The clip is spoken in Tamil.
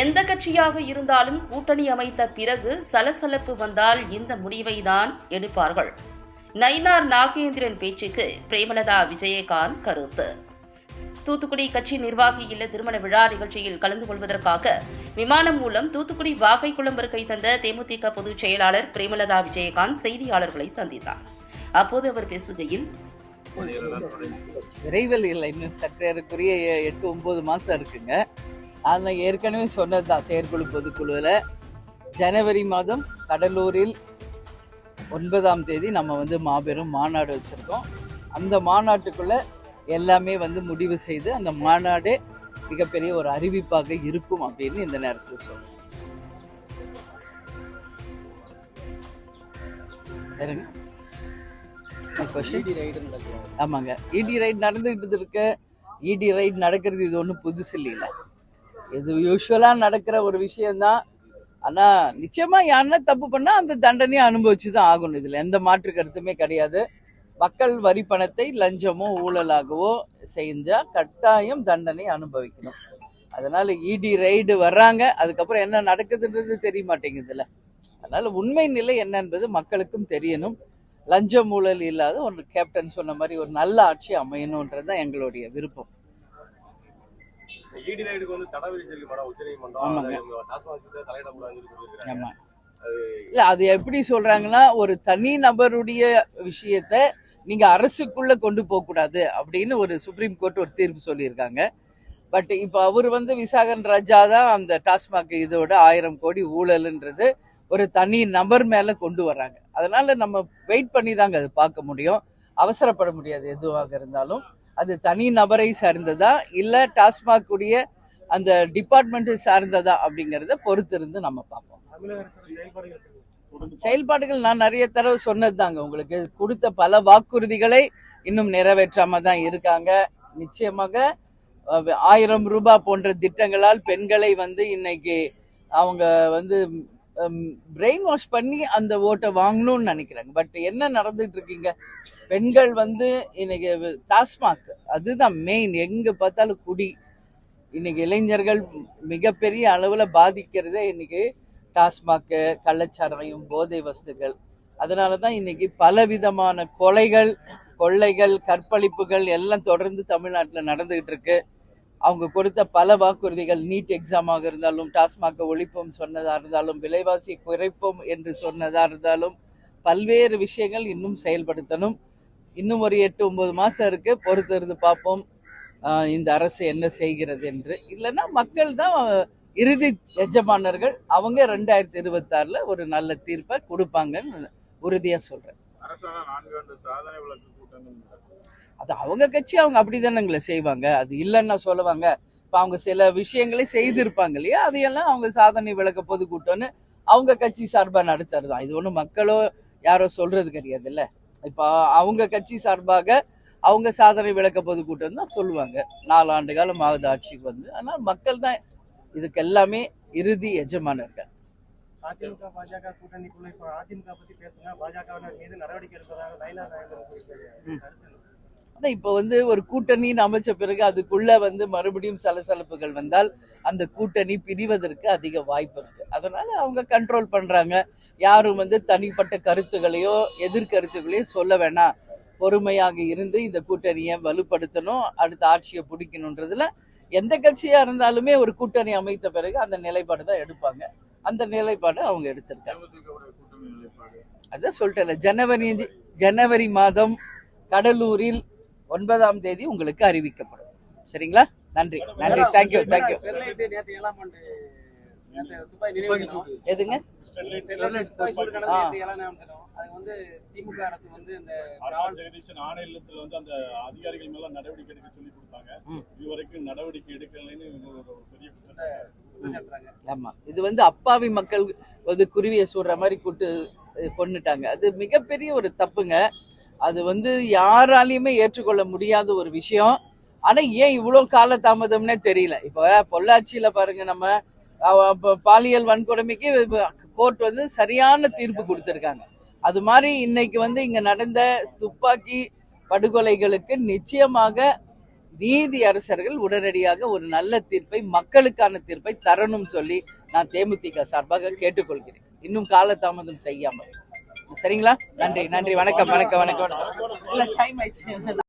எந்த கட்சியாக இருந்தாலும் கூட்டணி அமைத்த பிறகு சலசலப்பு வந்தால் இந்த முடிவை தான் எடுப்பார்கள். நயினார் நாகேந்திரன் பேச்சுக்கு பிரேமலதா விஜயகாந்த் கருத்து. தூத்துக்குடி கட்சி நிர்வாகி இல்ல திருமண விழா நிகழ்ச்சியில் கலந்து கொள்வதற்காக விமானம் மூலம் தூத்துக்குடி வாகைக்குளம் வருகை தந்த தேமுதிக பொதுச் செயலாளர் பிரேமலதா விஜயகாந்த் செய்தியாளர்களை சந்தித்தார். அப்போது அவர் பேசுகையில் விரைவில் இல்லை இன்னும் சற்றேறக்குரிய எட்டு ஒன்பது மாசம் இருக்குங்க. அதில் ஏற்கனவே சொன்னது தான் செயற்குழு பொதுக்குழுவில் ஜனவரி மாதம் கடலூரில் ஒன்பதாம் தேதி நம்ம வந்து மாபெரும் மாநாடு வச்சுருக்கோம். அந்த மாநாட்டுக்குள்ளே எல்லாமே வந்து முடிவு செய்து அந்த மாநாடே மிகப்பெரிய ஒரு அறிவிப்பாக இருக்கும் அப்படின்னு இந்த நேரத்தில் கொஷின் ஆமாங்க. இடி ரைட் நடந்துகிட்டு இருக்க. இடி ரைட் நடக்கிறது இது ஒன்றும் புதுசு இல்லைங்களா? இது யூஸ்வலாக நடக்கிற ஒரு விஷயம்தான். ஆனால் நிச்சயமாக யாருன்னா தப்பு பண்ணால் அந்த தண்டனையை அனுபவிச்சு தான் ஆகணும். இதில் எந்த மாற்று கருத்துமே கிடையாது. மக்கள் வரி பணத்தை லஞ்சமோ ஊழலாகவோ செஞ்சால் கட்டாயம் தண்டனை அனுபவிக்கணும். அதனால் இடி ரைடு வர்றாங்க. அதுக்கப்புறம் என்ன நடக்குதுன்றது தெரிய மாட்டேங்குதுல்ல. அதனால் உண்மை நிலை என்ன என்பது மக்களுக்கும் தெரியணும். லஞ்சம் ஊழல் இல்லாத ஒரு கேப்டன் சொன்ன மாதிரி ஒரு நல்ல ஆட்சி அமையணுன்றது தான் எங்களுடைய விருப்பம். ஈடி ரைடுக்கு வந்து தடை விதிச்சிருக்கு மேடம் உச்சநீதிமன்றம் ஆமாங்க. அதை இவங்க டாஸ்மாக் கிட்ட தலையிடக்கூடாதுன்னு சொல்லி சொல்லியிருக்காங்க ஆமா. இல்ல அது எப்படி சொல்றாங்கன்னா ஒரு தனி நபருடைய விஷயத்த நீங்க அரசுக்குள்ள கொண்டு போக கூடாது அப்படின்னு ஒரு சுப்ரீம் கோர்ட் ஒரு தீர்ப்பு சொல்லியிருக்காங்க. பட் இப்போ அவர் வந்து விசாகன் ராஜா தான் அந்த டாஸ்மாக் இதோட ஆயிரம் கோடி ஊழல்ன்றது ஒரு தனி நபர் மேல கொண்டு வர்றாங்க. அதனால நம்ம வெயிட் பண்ணி தாங்க அது பார்க்க முடியும். அவசரப்பட முடியாது எதுவாக இருந்தாலும். அது தனி நபரை சார்ந்ததா இல்லை டாஸ்மாக் உடைய அந்த டிபார்ட்மெண்ட்டை சார்ந்ததா அப்படிங்கிறத பொறுத்து இருந்து நம்ம பார்ப்போம். செயல்பாடுகள் நான் நிறைய தடவை சொன்னது தாங்க உங்களுக்கு கொடுத்த பல வாக்குறுதிகளை இன்னும் நிறைவேற்றாம தான் இருக்காங்க. நிச்சயமாக ஆயிரம் ரூபாய் போன்ற திட்டங்களால் பெண்களை வந்து இன்னைக்கு அவங்க வந்து பிரெயின் வாஷ் பண்ணி அந்த ஓட்டை வாங்கணும்னு நினைக்கிறாங்க. பட் என்ன நடந்துட்டு இருக்கீங்க? பெண்கள் வந்து இன்னைக்கு டாஸ்மாக் அதுதான் மெயின் எங்க பார்த்தாலும் குடி. இன்னைக்கு இளைஞர்கள் மிகப்பெரிய அளவுல பாதிக்கிறதே இன்னைக்கு டாஸ்மாக்கு கள்ளச்சாராயம் போதை வஸ்துகள். அதனால தான் இன்னைக்கு பலவிதமான கொலைகள் கொள்ளைகள் கற்பழிப்புகள் எல்லாம் தொடர்ந்து தமிழ்நாட்டில் நடந்துகிட்டு இருக்கு. அவங்க கொடுத்த பல வாக்குறுதிகள் நீட் எக்ஸாமாக இருந்தாலும் டாஸ்மாக ஒழிப்போம் சொன்னதாக இருந்தாலும் விலைவாசி குறைப்போம் என்று சொன்னதாக இருந்தாலும் பல்வேறு விஷயங்கள் இன்னும் செயல்படுத்தணும். இன்னும் ஒரு எட்டு ஒன்பது மாதம் இருக்கு. பொறுத்திருந்து பார்ப்போம். இந்த அரசு என்ன செய்கிறது என்று. இல்லைன்னா மக்கள் தான் இறுதி எஜமானர்கள். அவங்க ரெண்டாயிரத்தி இருபத்தாறில் ஒரு நல்ல தீர்ப்பை கொடுப்பாங்கன்னு உறுதியாக சொல்கிறேன் சாதனை அது அவங்க கட்சி அவங்க அப்படிதானங்களை செய்வாங்க. அது இல்லைன்னா சொல்லுவாங்க. இப்போ அவங்க சில விஷயங்களே செய்திருப்பாங்க இல்லையா? அதையெல்லாம் அவங்க சாதனை விளக்க பொதுக்கூட்டம்னு அவங்க கட்சி சார்பாக நடத்துறது தான். இது ஒன்றும் மக்களோ யாரோ சொல்றது கிடையாதுல்ல. இப்போ அவங்க கட்சி சார்பாக அவங்க சாதனை விளக்க பொதுக்கூட்டம் தான் சொல்லுவாங்க. நாலு ஆண்டு காலம் ஆகுது ஆட்சிக்கு வந்து. ஆனால் மக்கள் தான் இதுக்கு எல்லாமே இறுதி எஜமானர்கள். அதிமுக பாஜக கூட்டணிக்குள்ள இப்ப அதிமுக பத்தி பேசுங்க. பாஜகவினர் மீது நடவடிக்கை எடுப்பதாக லைலா? அதான் இப்போ வந்து ஒரு கூட்டணின்னு அமைச்ச பிறகு அதுக்குள்ள வந்து மறுபடியும் சலசலப்புகள் வந்தால் அந்த கூட்டணி பிரிவதற்கு அதிக வாய்ப்பு இருக்கு. அதனால அவங்க கண்ட்ரோல் பண்றாங்க. யாரும் வந்து தனிப்பட்ட கருத்துகளையோ எதிர்கருத்துகளையோ சொல்ல வேணாம். பொறுமையாக இருந்து இந்த கூட்டணியை வலுப்படுத்தணும் அடுத்த ஆட்சியை பிடிக்கணுன்றதுல எந்த கட்சியா இருந்தாலுமே ஒரு கூட்டணி அமைத்த பிறகு அந்த நிலைப்பாடு தான் எடுப்பாங்க. அந்த நிலைப்பாடு அவங்க எடுத்திருக்காங்க. அதான் சொல்லிட்டேன் ஜனவரி ஜனவரி மாதம் கடலூரில் ஒன்பதாம் தேதி உங்களுக்கு அறிவிக்கப்படும். சரிங்களா? நன்றி நன்றி. Thank you thank you. எதுங்க? நடவடிக்கை எடுக்க சொல்லி கொடுத்தாங்க. இதுவரைக்கும் நடவடிக்கை எடுக்கலைன்னு பெரிய ஆமா. இது வந்து அப்பாவி மக்கள் வந்து குருவியை சுடுற மாதிரி கூட்டு அஹ், கொன்னுட்டாங்க. அது மிகப்பெரிய ஒரு தப்புங்க. அது வந்து யாராலையுமே ஏற்றுக்கொள்ள முடியாத ஒரு விஷயம். ஆனா ஏன் இவ்வளவு கால தாமதம்னே தெரியல. இப்போ பொள்ளாச்சியில பாருங்க நம்ம பாலியல் வன்கொடுமைக்கு கோர்ட் வந்து சரியான தீர்ப்பு கொடுத்திருக்காங்க. அது மாதிரி இன்னைக்கு வந்து இங்க நடந்த துப்பாக்கி படுகொலைகளுக்கு நிச்சயமாக நீதி அரசர்கள் உடனடியாக ஒரு நல்ல தீர்ப்பை மக்களுக்கான தீர்ப்பை தரணும் சொல்லி நான் தேமுதிக சார்பாக கேட்டுக்கொள்கிறேன். இன்னும் காலதாமதம் செய்யாமல். சரிங்களா? நன்றி நன்றி. வணக்கம் வணக்கம் வணக்கம். வணக்கம் இல்ல டைம் ஆயிடுச்சு.